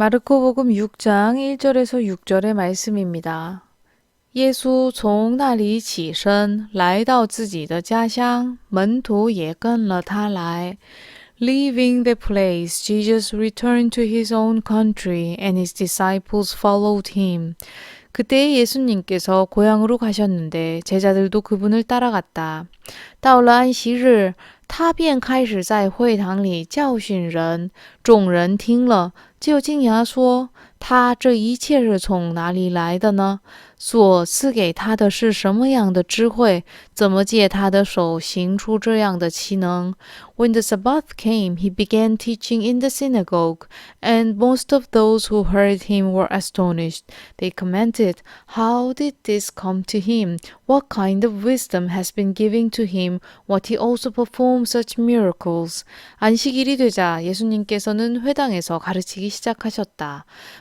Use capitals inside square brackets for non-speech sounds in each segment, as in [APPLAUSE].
마르코복음 6장 1절에서 6절의 말씀입니다. 耶稣从那里起身，来到自己的家乡，门徒也跟了他来。Leaving the place, Jesus returned to his own country, and his disciples followed him. 그때 예수님께서 고향으로 가셨는데 제자들도 그분을 따라갔다. 到了安息日，他便开始在会堂里教训人。众人听了， 就金牙说 他这一切是从哪里来的呢？所赐给他的是什么样的智慧？怎么借他的手行出这样的奇能？” When the Sabbath came, he began teaching in the synagogue, and most of those who heard him were astonished. They commented, How did this come to him? What kind of wisdom has been given to him? What he also performed such miracles? 안식일이 되자 예수님께서는 회당에서 가르치기 시작하셨다.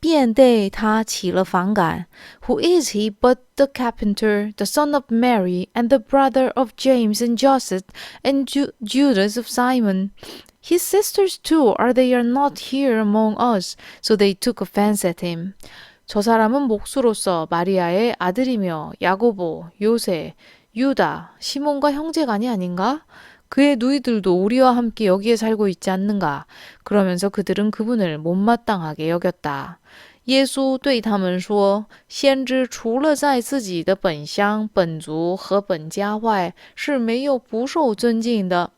便对他起了反感。Who is he but the carpenter, the son of Mary, and the brother of James and Joseph, and Ju Judas of Simon? His sisters too, are they are not here among us? So they took offense at him. 저 사람은 목수로서 마리아의 아들이며 야고보, 요세, 유다, 시몬과 형제간이 아닌가? 그의 누이들도 우리와 함께 여기에 살고 있지 않는가? 그러면서 그들은 그분을 못마땅하게 여겼다. 耶稣对他们说：“先知除了在自己的本乡、本族和本家外，是没有不受尊敬的。”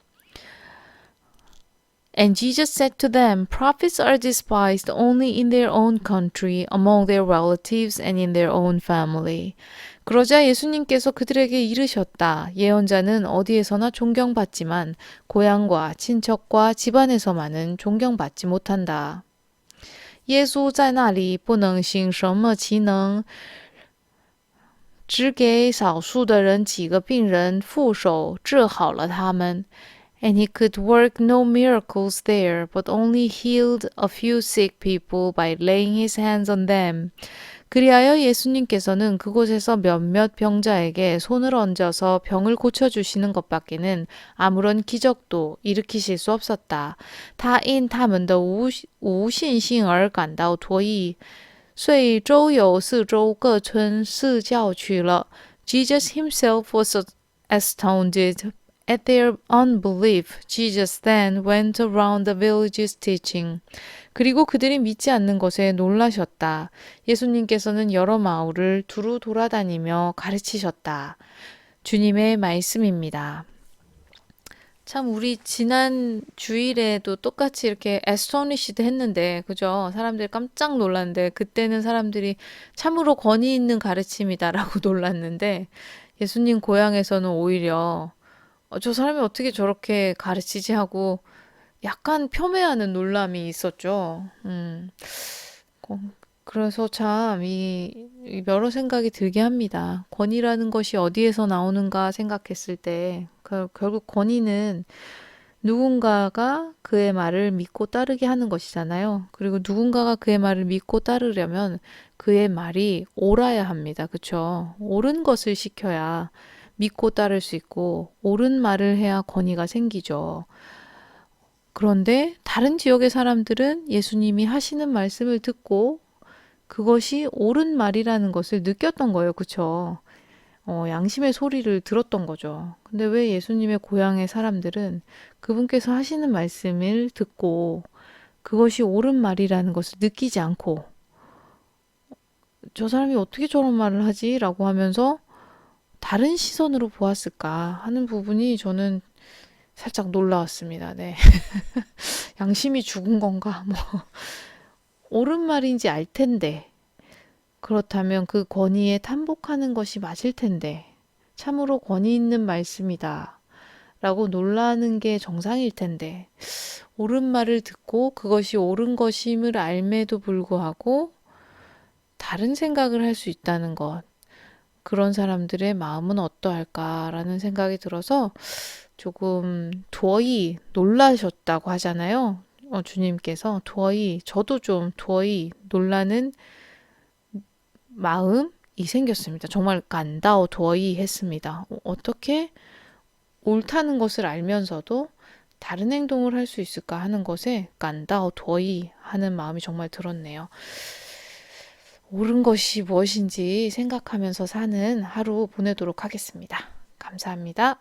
And Jesus said to them, Prophets are despised only in their own country, among their relatives, and in their own family. 그러자 예수님께서 그들에게 이르셨다. 예언자는 어디에서나 존경받지만 고향과 친척과 집안에서만은 존경받지 못한다. 耶稣在那里不能行什么奇能，只给少数的人几个病人负手治好了他们。 And he could work no miracles there, but only healed a few sick people by laying his hands on them. 그리하여 예수님께서는 그곳에서 몇몇 병자에게 손을 얹어서 병을 고쳐주시는 것밖에는 아무런 기적도 일으키실 수 없었다. 他因他们的无无信心而感到脱意，遂周游四周各村四教去了。Jesus himself was astounded at their unbelief. Jesus then went around the villages teaching. 그리고 그들이 믿지 않는 것에 놀라셨다. 예수님께서는 여러 마을을 두루 돌아다니며 가르치셨다. 주님의 말씀입니다. 참 우리 지난 주일에도 똑같이 이렇게 astonished 했는데 그죠? 사람들이 깜짝 놀랐는데 그때는 사람들이 참으로 권위 있는 가르침이다라고 [LAUGHS] 놀랐는데 예수님 고향에서는 오히려 어, 저 사람이 어떻게 저렇게 가르치지 하고 약간 폄훼하는 놀람이 있었죠. 음. 어, 그래서 참, 이, 이 여러 생각이 들게 합니다. 권위라는 것이 어디에서 나오는가 생각했을 때, 그, 결국 권위는 누군가가 그의 말을 믿고 따르게 하는 것이잖아요. 그리고 누군가가 그의 말을 믿고 따르려면 그의 말이 옳아야 합니다. 그쵸? 옳은 것을 시켜야 믿고 따를 수 있고, 옳은 말을 해야 권위가 생기죠. 그런데 다른 지역의 사람들은 예수님이 하시는 말씀을 듣고 그것이 옳은 말이라는 것을 느꼈던 거예요. 그쵸? 어, 양심의 소리를 들었던 거죠. 근데 왜 예수님의 고향의 사람들은 그분께서 하시는 말씀을 듣고 그것이 옳은 말이라는 것을 느끼지 않고 저 사람이 어떻게 저런 말을 하지? 라고 하면서 다른 시선으로 보았을까 하는 부분이 저는 살짝 놀라웠습니다. 네. [LAUGHS] 양심이 죽은 건가? 뭐, 옳은 말인지 알 텐데. 그렇다면 그 권위에 탄복하는 것이 맞을 텐데. 참으로 권위 있는 말씀이다. 라고 놀라는 게 정상일 텐데. 옳은 말을 듣고 그것이 옳은 것임을 알매도 불구하고 다른 생각을 할 수 있다는 것. 그런 사람들의 마음은 어떠할까라는 생각이 들어서 조금 도어이 놀라셨다고 하잖아요. 어, 주님께서 도어이 저도 좀 도어이 놀라는 마음이 생겼습니다. 정말 간다오 도어이 했습니다. 어, 어떻게 옳다는 것을 알면서도 다른 행동을 할 수 있을까 하는 것에 간다오 도어이 하는 마음이 정말 들었네요. 옳은 것이 무엇인지 생각하면서 사는 하루 보내도록 하겠습니다. 감사합니다.